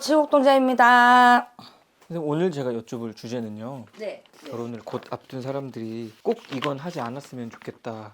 칠곡동자입니다. 선생님, 오늘 제가 여쭤볼 주제는요. 네. 결혼을 곧 앞둔 사람들이 꼭 이건 하지 않았으면 좋겠다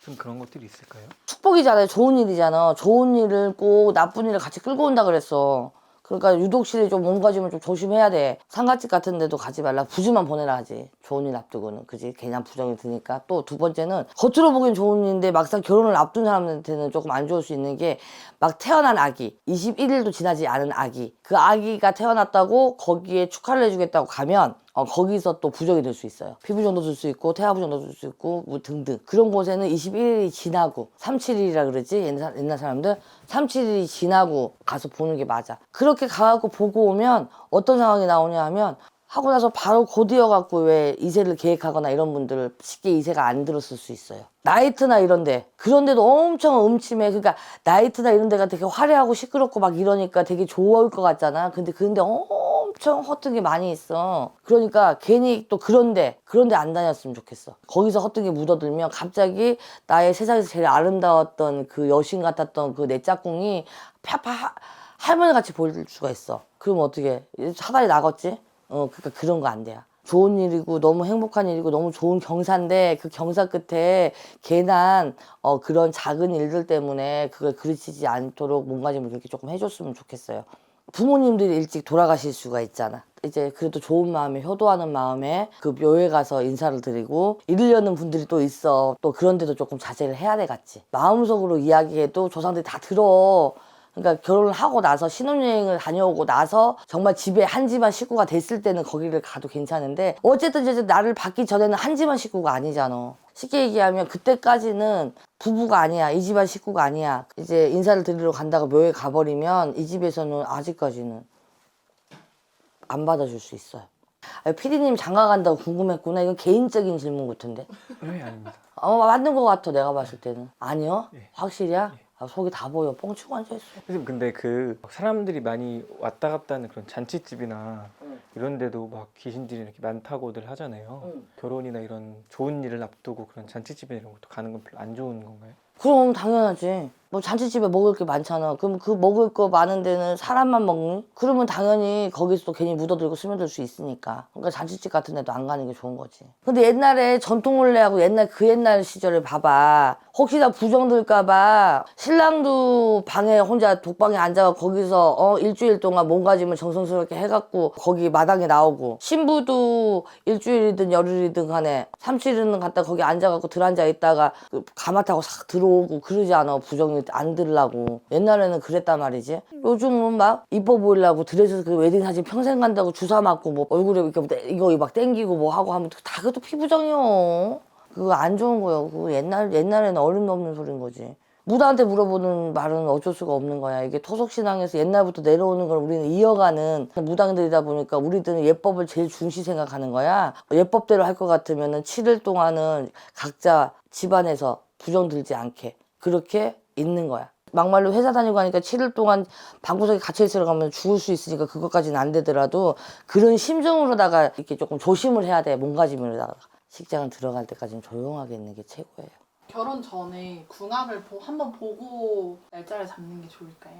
싶은 그런 것들이 있을까요? 축복이잖아요. 좋은 일이잖아. 좋은 일을 꼭 나쁜 일을 같이 끌고 온다 그랬어. 그러니까 유독실에 좀 몸가짐을 좀 조심해야 돼. 상가집 같은 데도 가지 말라. 부주만 보내라 하지. 좋은 일 앞두고는. 그지? 괜한 부정이 드니까. 또 두 번째는 겉으로 보기엔 좋은 일인데 막상 결혼을 앞둔 사람한테는 조금 안 좋을 수 있는 게 막 태어난 아기. 21일도 지나지 않은 아기. 그 아기가 태어났다고 거기에 축하를 해주겠다고 가면 어, 거기서 또 부정이 될 수 있어요. 피부정도 줄 수 있고, 태아부정도 줄 수 있고, 뭐 등등. 그런 곳에는 21일이 지나고, 37일이라 그러지, 옛날, 옛날 사람들. 37일이 지나고 가서 보는 게 맞아. 그렇게 가갖고 보고 오면 어떤 상황이 나오냐 하면, 하고 나서 바로 곧이어 갖고 왜 이세를 계획하거나 이런 분들 쉽게 이세가 안 들었을 수 있어요. 나이트나 이런데 그런 데도 엄청 음침해. 그러니까 나이트나 이런 데가 되게 화려하고 시끄럽고 막 이러니까 되게 좋을 것 같잖아. 근데 그런데 엄청 허튼 게 많이 있어. 그러니까 괜히 또 그런데 그런데 안 다녔으면 좋겠어. 거기서 허튼 게 묻어들면 갑자기 나의 세상에서 제일 아름다웠던 그 여신 같았던 그 내 짝꿍이 파파 할머니 같이 보일 수가 있어. 그럼 어떻게 사다리 나갔지? 어, 그러니까 그런 거 안 돼요. 좋은 일이고 너무 행복한 일이고 너무 좋은 경사인데 그 경사 끝에 괜한 어, 그런 작은 일들 때문에 그걸 그르치지 않도록 몸가짐을 그렇게 조금 해줬으면 좋겠어요. 부모님들이 일찍 돌아가실 수가 있잖아. 이제 그래도 좋은 마음에 효도하는 마음에 그 묘에 가서 인사를 드리고 이르려는 분들이 또 있어. 또 그런데도 조금 자제를 해야 돼 같지. 마음속으로 이야기해도 조상들이 다 들어. 그러니까 결혼을 하고 나서 신혼여행을 다녀오고 나서 정말 집에 한 집안 식구가 됐을 때는 거기를 가도 괜찮은데 어쨌든 이제 나를 받기 전에는 한 집안 식구가 아니잖아. 쉽게 얘기하면 그때까지는 부부가 아니야. 이 집안 식구가 아니야. 이제 인사를 드리러 간다고 묘에 가버리면 이 집에서는 아직까지는 안 받아줄 수 있어요. 아, 피디님 장가 간다고 궁금했구나. 이건 개인적인 질문 같은데. 네, 아닙니다. 어, 맞는 것 같아, 내가 봤을 때는. 아니요? 예. 확실이야? 아, 속이 다 보여. 뻥치고 앉아있어. 선생님, 근데 그 사람들이 많이 왔다 갔다 하는 그런 잔치집이나 응. 이런 데도 막 귀신들이 이렇게 많다고들 하잖아요. 응. 결혼이나 이런 좋은 일을 앞두고 그런 잔치집이나 이런 것도 가는 건 별로 안 좋은 건가요? 그럼 당연하지. 뭐 잔치집에 먹을 게 많잖아. 그럼 그 먹을 거 많은 데는 사람만 먹니? 그러면 당연히 거기서 또 괜히 묻어들고 스며들 수 있으니까. 그러니까 잔치집 같은 데도 안 가는 게 좋은 거지. 근데 옛날에 전통혼례하고 옛날 그 옛날 시절에 봐봐. 혹시나 부정들까봐 신랑도 방에 혼자 독방에 앉아가 거기서 어 일주일 동안 몸가짐을 정성스럽게 해갖고 거기 마당에 나오고 신부도 일주일이든 열흘이든 간에 삼칠일은 갔다 거기 앉아갖고 들어앉아 있다가 그 가마 타고 싹 들어오고 그러지 않아 부정이 안 들으려고. 옛날에는 그랬단 말이지. 요즘은 막 이뻐 보이려고 드레스 그 웨딩 사진 평생 간다고 주사 맞고 뭐 얼굴에 이렇게 뭐 떼- 이거 막 땡기고 뭐 하고 하면 다 그것도 피부정이요. 그거 안 좋은 거요. 그거 옛날 옛날에는 어림도 없는 소린 거지. 무다한테 물어보는 말은 어쩔 수가 없는 거야. 이게 토속신앙에서 옛날부터 내려오는 걸 우리는 이어가는 무당들이다 보니까 우리들은 예법을 제일 중시 생각하는 거야. 예법대로 할 것 같으면 은 7일 동안은 각자 집안에서 부정 들지 않게. 그렇게 있는 거야. 막말로 회사 다니고 하니까 7일 동안 방구석에 갇혀 있으러 가면 죽을 수 있으니까 그것까지는 안 되더라도 그런 심정으로다가 이렇게 조금 조심을 해야 돼. 몸가짐으로다가. 식장은 들어갈 때까지는 조용하게 있는 게 최고예요. 결혼 전에 궁합을 보, 한번 보고 날짜를 잡는 게 좋을까요?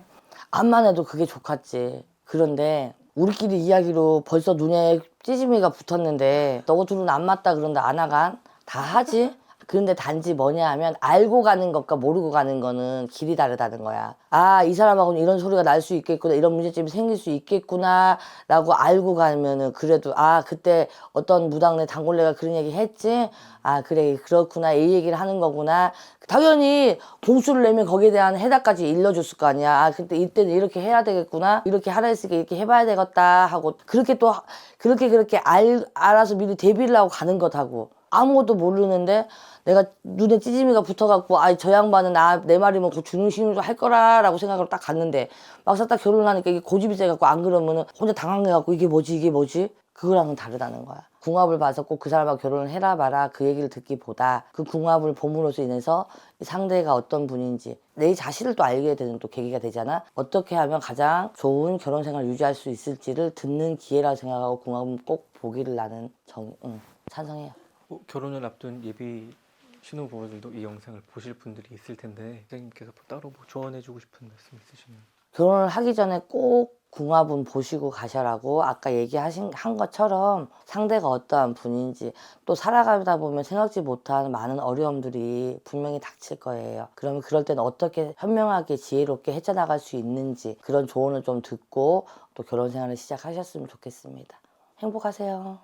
암만 해도 그게 좋겠지. 그런데 우리끼리 이야기로 벌써 눈에 찌짐이가 붙었는데 너가 둘은 안 맞다 그런다 안 하간 다 하지. 그런데 단지 뭐냐 하면 알고 가는 것과 모르고 가는 거는 길이 다르다는 거야. 아, 이 사람하고는 이런 소리가 날 수 있겠구나. 이런 문제점이 생길 수 있겠구나. 라고 알고 가면은 그래도 아, 그때 어떤 무당네 단골레가 그런 얘기 했지? 아, 그래. 그렇구나. 이 얘기를 하는 거구나. 당연히 공수를 내면 거기에 대한 해답까지 일러줬을 거 아니야. 아, 근데 이때는 이렇게 해야 되겠구나. 이렇게 하라 했으니까 이렇게 해봐야 되겠다. 하고 그렇게 또 하- 그렇게 그렇게 알, 알아서 미리 대비를 하고 가는 것하고 아무것도 모르는데 내가 눈에 찌짐이가 붙어갖고 아 저 양반은 나 내 말이면 곧 주는 신으로 할 거라라고 생각을 딱 갔는데 막상 딱 결혼하니까 이게 고집이 세갖고 안 그러면은 혼자 당황해갖고 이게 뭐지 이게 뭐지 그거랑은 다르다는 거야. 궁합을 봐서 꼭 그 사람하고 결혼을 해라 봐라 그 얘기를 듣기보다 그 궁합을 봄으로써 인해서 이 상대가 어떤 분인지 내 자신을 또 알게 되는 또 계기가 되잖아. 어떻게 하면 가장 좋은 결혼 생활 을 유지할 수 있을지를 듣는 기회라고 생각하고 궁합은 꼭 보기를 나는 정, 응, 찬성해요. 어, 결혼을 앞둔 예비 신혼부부들도 이 영상을 보실 분들이 있을 텐데 선생님께서 뭐 따로 뭐 조언해주고 싶은 말씀 있으시면 결혼을 하기 전에 꼭 궁합은 보시고 가셔라고 아까 얘기하신 한 것처럼 상대가 어떠한 분인지 또 살아가다 보면 생각지 못한 많은 어려움들이 분명히 닥칠 거예요. 그러면 그럴 때는 어떻게 현명하게 지혜롭게 헤쳐나갈 수 있는지 그런 조언을 좀 듣고 또 결혼 생활을 시작하셨으면 좋겠습니다. 행복하세요.